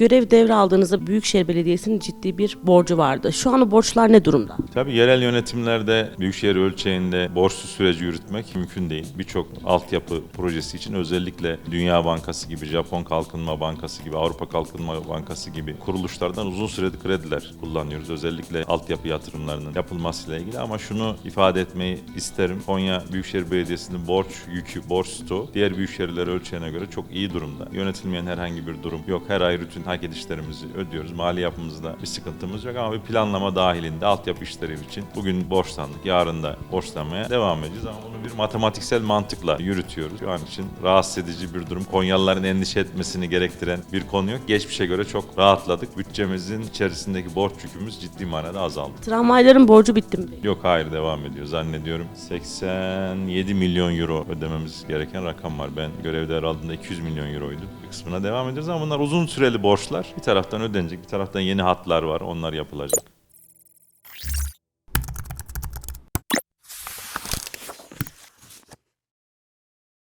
görev devraldığınızda Büyükşehir Belediyesi'nin ciddi bir borcu vardı. Şu an borçlar ne durumda? Tabii yerel yönetimlerde büyükşehir ölçeğinde borçlu süreci yürütmek mümkün değil. Birçok altyapı projesi için özellikle Dünya Bankası gibi, Japon Kalkınma Bankası gibi, Avrupa Kalkınma Bankası gibi kuruluşlardan uzun süredir krediler kullanıyoruz. Özellikle altyapı yatırımlarının yapılmasıyla ilgili ama şunu ifade etmeyi isterim. Konya Büyükşehir Belediyesi'nin borç yükü, borç stoğu diğer büyükşehirler ölçeğine göre çok iyi durumda. Yönetilmeyen herhangi bir durum yok. Her ay rutin hak edişlerimizi ödüyoruz. Mali yapımızda bir sıkıntımız yok ama bir planlama dahilinde altyapı işleri için bugün borçlandık. Yarın da borçlanmaya devam edeceğiz ama bunu bir matematiksel mantıkla yürütüyoruz. Şu an için rahatsız edici bir durum. Konyalıların endişe etmesini gerektiren bir konu yok. Geçmişe göre çok rahatladık. Bütçemizin içerisindeki borç yükümüz ciddi manada azaldı. Tramvayların borcu bitti mi? Yok hayır devam ediyor. Zannediyorum 87 milyon euro ödememiz gereken rakam var. Ben görevde aldığımda 200 milyon euroydu. Bir kısmına devam ediyoruz ama bunlar uzun süreli borçlar. Bir taraftan ödenecek, bir taraftan yeni hatlar var. Onlar yapılacak.